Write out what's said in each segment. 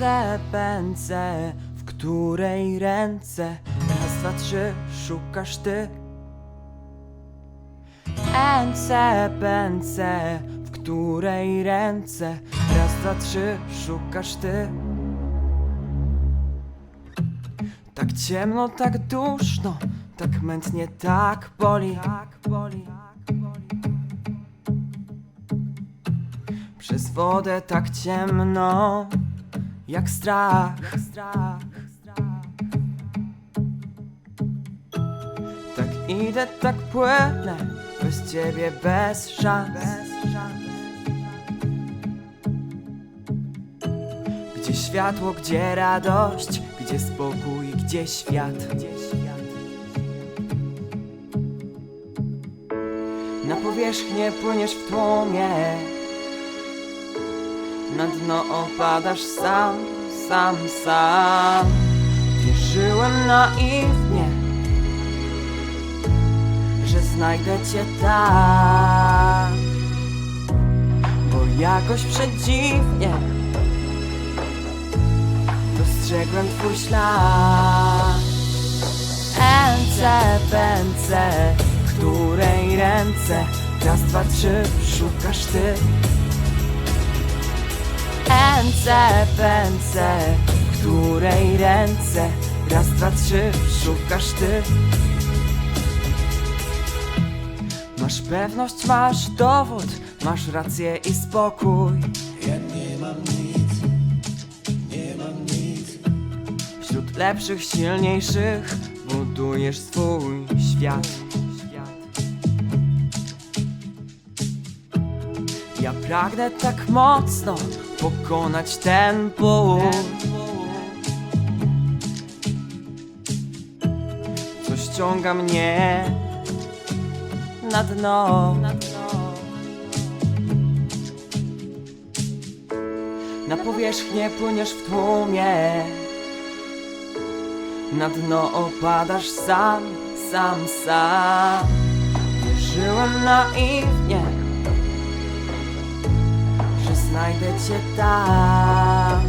Ręce w której ręce Raz, dwa, trzy, szukasz ty. Ręce w której ręce Raz, dwa, trzy, szukasz ty. Tak ciemno, tak duszno, tak mętnie, tak boli Tak boli. Przez wodę tak ciemno, jak strach. Tak idę, tak płynę, bez ciebie, bez szans. Gdzie światło, gdzie radość, gdzie spokój, gdzie świat. Na powierzchnię płyniesz w tłumie. Na dno opadasz sam, sam, sam. Wierzyłem naiwnie Że znajdę cię tam. Bo jakoś przedziwnie Dostrzegłem twój ślad. Ręce W której ręce? Raz, dwa, trzy Szukasz ty Pędzę, w której ręce Raz, dwa, trzy, szukasz ty. Masz pewność, masz dowód Masz rację i spokój. Ja nie mam nic, nie mam nic. Wśród lepszych, silniejszych Budujesz swój świat. Ja pragnę tak mocno pokonać ten ból Co ściąga mnie na dno. Na powierzchnię płyniesz w tłumie. Na dno opadasz sam, sam, sam. Wierzyłem naiwnie znajdę cię tam.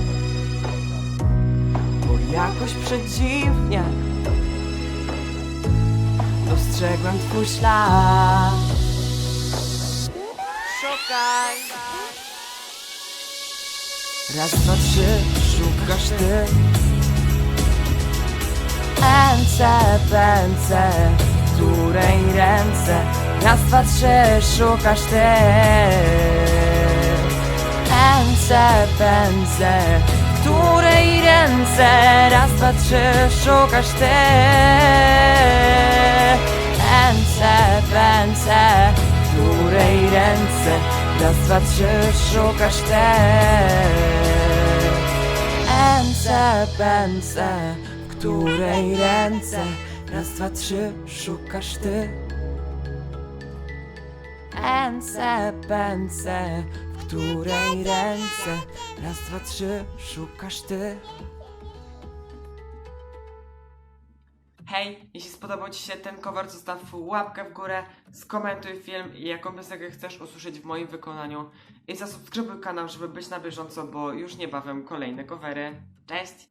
Bo jakoś przedziwnie Dostrzegłem twój ślad. Szukaj. Raz, dwa, trzy, szukasz ty. Ręce w której ręce? Raz, dwa, trzy, szukasz ty Ręce pędzę, w której ręce Raz, dwa, trzy, szukasz ty. Ręce pędzę, w której ręce Raz, dwa, trzy, szukasz ty. Ręce pędzę, w której ręce Raz, dwa, trzy, szukasz ty. Ręce w której ręce Raz, dwa, trzy, szukasz ty Hej, jeśli spodobał Ci się ten cover, zostaw łapkę w górę, skomentuj film i jaką piosenkę chcesz usłyszeć w moim wykonaniu i zasubskrybuj kanał, żeby być na bieżąco, bo już niebawem kolejne covery. Cześć!